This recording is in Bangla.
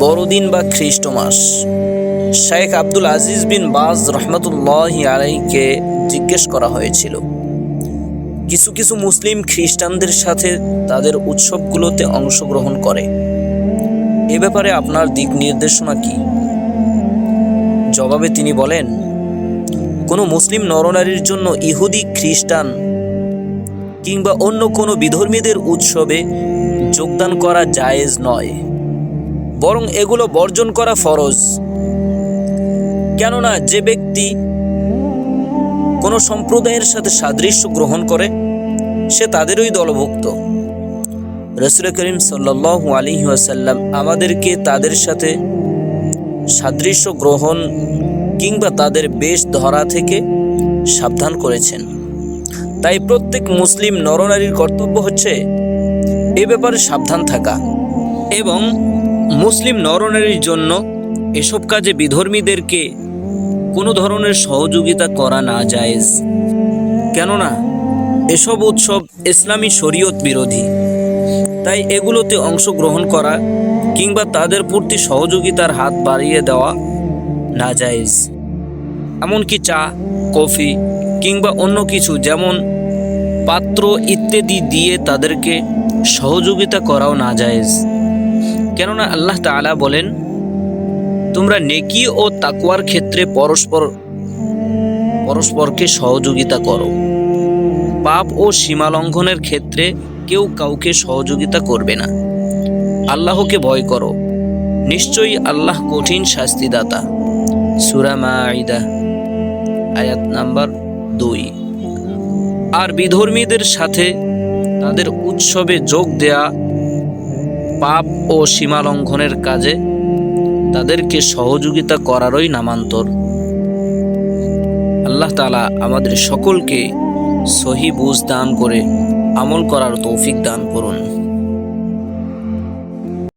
বড়দিন বা Christmas Sheikh Abdul Aziz bin Baz রহমতুল্লাহ আলাইকে জিজ্ঞেস করা হয়েছিল, কিছু কিছু মুসলিম খ্রিস্টানদের সাথে তাদের উৎসবগুলোতে অংশগ্রহণ করে। এ ব্যাপারে আপনার দিক নির্দেশনা কি? জবাবে তিনি বলেন, কোনো মুসলিম নরনারীর জন্য ইহুদি, খ্রিস্টান কিংবা অন্য কোনো বিধর্মীদের উৎসবে যোগদান করা জায়েজ নয়। বরং এগুলো বর্জন করা ফরজ। কেননা যে ব্যক্তি কোনো সম্প্রদায়ের সাথে সাদৃশ্য গ্রহণ করে, সে তাদেরই দলভুক্ত। রসুল করিম সাল্লাহ আলী ওয়াসাল্লাম আমাদেরকে তাদের সাথে সাদৃশ্য গ্রহণ কিংবা তাদের বেশ ধরা থেকে সাবধান করেছেন। তাই প্রত্যেক মুসলিম নরনারীর কর্তব্য হচ্ছে এ ব্যাপারে সাবধান থাকা এবং মুসলিম নরনারীর জন্য এসব কাজে বিধর্মীদেরকে কোনো ধরনের সহযোগিতা করা না জায়েজ। কেননা, এসব উৎসব ইসলামী শরীয়ত বিরোধী। তাই এগুলোতে অংশগ্রহণ করা কিংবা তাদের প্রতি সহযোগিতার হাত বাড়িয়ে দেওয়া না জায়েজ। এমনকি চা, কফি কিংবা অন্য কিছু যেমন পাত্র ইত্যাদি দিয়ে তাদেরকে সহযোগিতা করাও না জায়েজ। কেননা আল্লাহ তাআলা বলেন, তোমরা নেকি ও তাকওয়ার ক্ষেত্রে পরস্পর, পরস্পরকে সহযোগিতা করো। পাপ ও সীমা লঙ্ঘনের ক্ষেত্রে কেউ কাউকে সহযোগিতা করবে না। আল্লাহকে ভয় করো। নিশ্চয়ই আল্লাহ কঠিন শাস্তিদাতা। সুরা মাঈদা, আয়াত নাম্বার দুই। আর বিধর্মীদের সাথে তাদের উৎসবে যোগ দেয়া পাপ ও সীমালঙ্ঘনের কাজে তাদেরকে সহযোগিতা করারই নামান্তর। আল্লাহ তালা আমাদের সকলকে সহি বুঝ দান করে আমল করার তৌফিক দান করুন।